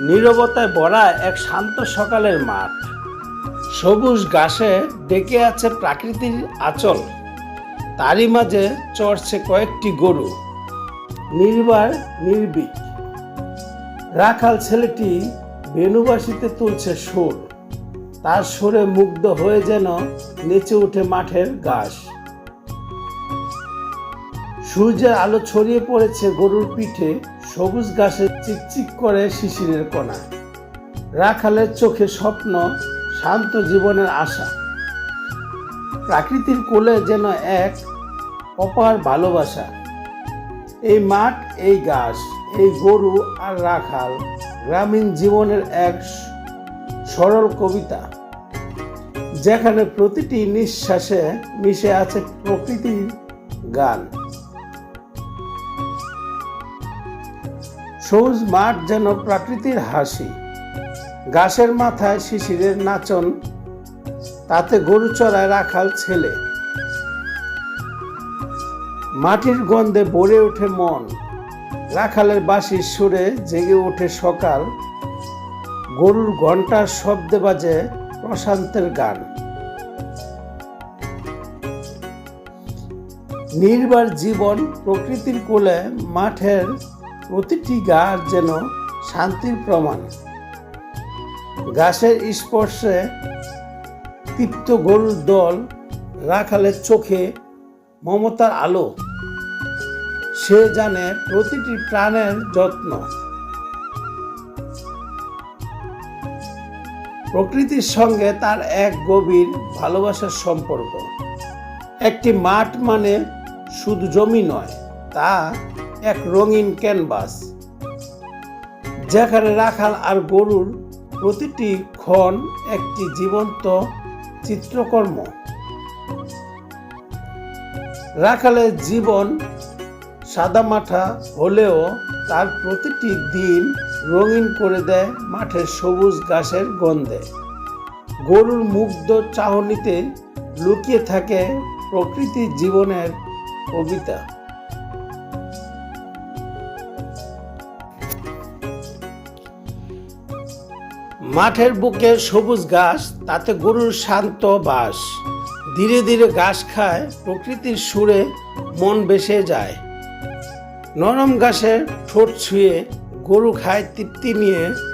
নীরবতায় ভরা এক শান্ত সকালের মাঠ। সবুজ ঘাসে ডেকে আছে প্রাকৃতিক আচল। তারই মাঝে চড়ছে কয়েকটি গরু। নির্বার নির্বিক রাখাল ছেলেটি বেনুবাসিতে তুলছে সুর। তার সুরে মুগ্ধ হয়ে যেন নেচে উঠে মাঠের ঘাস। সূর্যের আলো ছড়িয়ে পড়েছে গরুর পিঠে, সবুজ ঘাসে চিকচিক করে শিশিরের কণা রাখালের চোখে স্বপ্ন, শান্ত জীবনের আশা। প্রাকৃতির কোলে যেন এক অপার ভালোবাসা। এই মাঠ, এই ঘাস, এই গরু আর রাখাল গ্রামীণ জীবনের এক সরল কবিতা। যেখানে প্রতিটি নিঃশ্বাসে মিশে আছে প্রকৃতির গান। সবুজ মাঠ যেন প্রাকৃতির হাসি। ঘাসের মাথায় শিশিরের নাচন, তাতে গরু চড়ায় রাখাল ছেলে। মাটির গন্ধে ভরে ওঠে মন, রাখালের বাঁশির সুরে জেগে ওঠে সকাল। গরুর ঘণ্টার শব্দে বাজে প্রশান্তের গান। নির্বার জীবন প্রকৃতির কোলে মাঠের প্রতিটি গাছ যেন শান্তির প্রমাণ। গাছের স্পর্শে তৃপ্ত গরুর দল, রাখালের চোখে মমতার আলো। সে জানে প্রতিটি প্রাণের যত্ন। প্রকৃতির সঙ্গে তার এক গভীর ভালোবাসার সম্পর্ক। একটি মাঠ মানে শুধু জমি নয়, তা এক রঙিন ক্যানভাস, যেখানে রাখাল আর গরুর প্রতিটি ক্ষণ একটি জীবন্ত চিত্রকর্ম। রাখালের জীবন সাদামাঠা হলেও তার প্রতিটি দিন রঙিন করে দেয় মাঠের সবুজ ঘাসের গন্ধে। গরুর মুগ্ধ চাহনিতে লুকিয়ে থাকে প্রকৃতির জীবনের কবিতা। মাঠের বুকে সবুজ ঘাস, তাতে গরুর শান্ত বাস। ধীরে ধীরে ঘাস খায়, প্রকৃতির সুরে মন বেসে যায়। নরম ঘাসের ঠোঁট ছুঁয়ে গরু খায় তৃপ্তি নিয়ে।